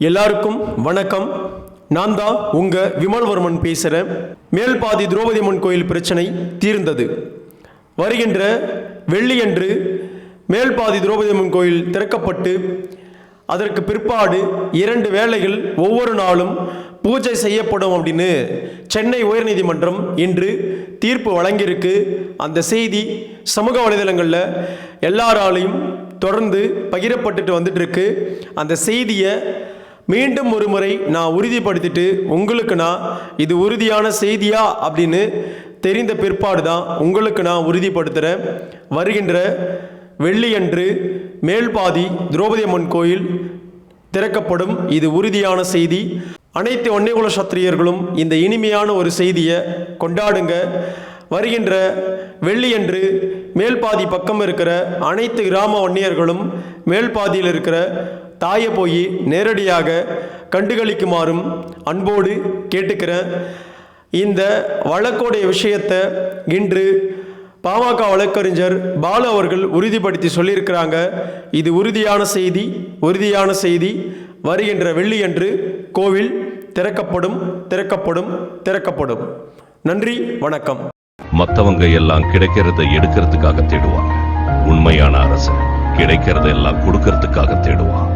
எல்லாருக்கும் வணக்கம். நான் தான் உங்க விமல்வர்மன் பேசுகிறேன் மேல்பாதி திரௌபதி அம்மன் கோயில் பிரச்சனை தீர்ந்தது. வருகின்ற வெள்ளியன்று மேல்பாதி திரௌபதி அம்மன் கோயில் திறக்கப்பட்டு அதற்கு பிற்பாடு இரண்டு வேளைகள் ஒவ்வொரு நாளும் பூஜை செய்யப்படும் அப்படின்னு சென்னை உயர்நீதிமன்றம் இன்று தீர்ப்பு வழங்கியிருக்கு. அந்த செய்தி சமூக வலைதளங்களில் எல்லாராலையும் தொடர்ந்து பகிரப்பட்டுட்டு வந்துட்டு இருக்கு. அந்த செய்தியை மீண்டும் ஒரு முறை நான் உறுதிப்படுத்திட்டு உங்களுக்கு நான் இது உறுதியான செய்தியா அப்படின்னு தெரிந்த பிற்பாடு தான் உங்களுக்கு நான் உறுதிப்படுத்துகிறேன் வருகின்ற வெள்ளியன்று மேல்பாதி திரௌபதி அம்மன் கோயில் திறக்கப்படும் இது உறுதியான செய்தி. அனைத்து ஒன்னைகுல சத்திரியர்களும் இந்த இனிமையான ஒரு செய்தியை கொண்டாடுங்க. வருகின்ற வெள்ளியன்று மேல்பாதி பக்கம் இருக்கிற அனைத்து கிராம வன்னியர்களும் மேல்பாதியில் இருக்கிற தாயை போய் நேரடியாக கண்டுகளிக்குமாறும் அன்போடு கேட்டுக்கிறேன் இந்த வழக்கோடைய விஷயத்தை இன்று பாமக வழக்கறிஞர் பாலு அவர்கள் உறுதிப்படுத்தி சொல்லியிருக்கிறாங்க. இது உறுதியான செய்தி உறுதியான செய்தி. வருகின்ற வெள்ளியன்று கோவில் திறக்கப்படும் திறக்கப்படும் திறக்கப்படும். நன்றி வணக்கம். மத்தவங்க எல்லாம் கிடைக்கிறத எடுக்கிறதுக்காக தேடுவாங்க. உண்மையான அரசு கிடைக்கிறத எல்லாம் கொடுக்கறதுக்காக தேடுவான்.